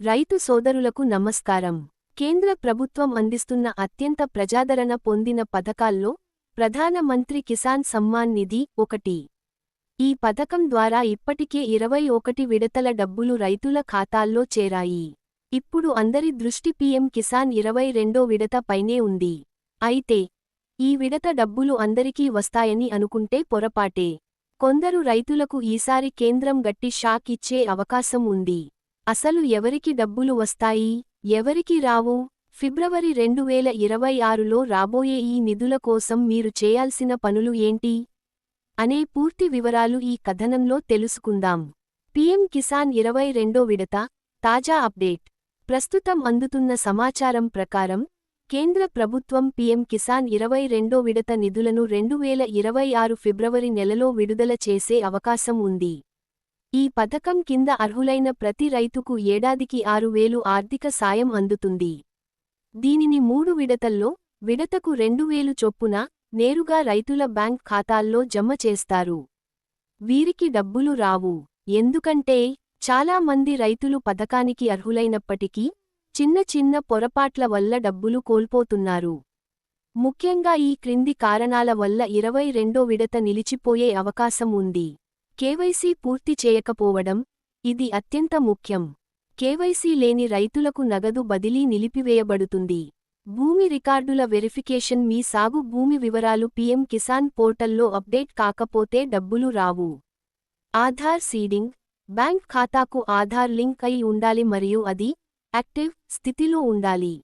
రైతు సోదరులకు నమస్కారం. కేంద్ర ప్రభుత్వం అందిస్తున్న అత్యంత ప్రజాదరణ పొందిన పథకాల్లో ప్రధానమంత్రి కిసాన్ సమ్మాన్ నిధి ఒకటి. ఈ పథకం ద్వారా ఇప్పటికే ఇరవై ఒకటి విడతల డబ్బులు రైతుల ఖాతాల్లో చేరాయి. ఇప్పుడు అందరి దృష్టి పీఎం కిసాన్ ఇరవై రెండో విడత పైనే ఉంది. అయితే ఈ విడత డబ్బులు అందరికీ వస్తాయని అనుకుంటే పొరపాటే. కొందరు రైతులకు ఈసారి కేంద్రం గట్టి షాక్ ఇచ్చే అవకాశం ఉంది. అసలు ఎవరికి డబ్బులు వస్తాయి ఎవరికి రావు? ఫిబ్రవరి రెండు వేల ఇరవై ఆరులో రాబోయే ఈ నిధుల కోసం మీరు చేయాల్సిన పనులు ఏంటి? అనే పూర్తి వివరాలు ఈ కథనంలో తెలుసుకుందాం. పీఎం కిసాన్ ఇరవై రెండో విడత తాజా అప్డేట్. ప్రస్తుతం అందుతున్న సమాచారం ప్రకారం కేంద్ర ప్రభుత్వం పీఎం కిసాన్ ఇరవై రెండో విడత నిధులను రెండు వేల ఇరవై ఆరు ఫిబ్రవరి నెలలో విడుదల చేసే అవకాశం ఉంది. ఈ పథకం కింద అర్హులైన ప్రతి రైతుకు ఏడాదికి ఆరు వేలు ఆర్థిక సాయం అందుతుంది. దీనిని మూడు విడతల్లో విడతకు రెండు వేలు చొప్పున నేరుగా రైతుల బ్యాంక్ ఖాతాల్లో జమ చేస్తారు. వీరికి డబ్బులు రావు. ఎందుకంటే చాలా మంది రైతులు పథకానికి అర్హులైనప్పటికీ చిన్న చిన్న పొరపాట్ల వల్ల డబ్బులు కోల్పోతున్నారు. ముఖ్యంగా ఈ క్రింది కారణాల వల్ల ఇరవై రెండో విడత నిలిచిపోయే అవకాశం ఉంది. కేవైసీ పూర్తి చేయకపోవడం ఇది అత్యంత ముఖ్యం. కేవైసీ లేని రైతులకు నగదు బదిలీ నిలిపివేయబడుతుంది. భూమి రికార్డుల వెరిఫికేషన్ మీ సాగు భూమి వివరాలు పీఎం కిసాన్ పోర్టల్లో అప్డేట్ కాకపోతే డబ్బులు రావు. ఆధార్ సీడింగ్ బ్యాంక్ ఖాతాకు ఆధార్ లింక్ అయి ఉండాలి మరియు అది యాక్టివ్ స్థితిలో ఉండాలి.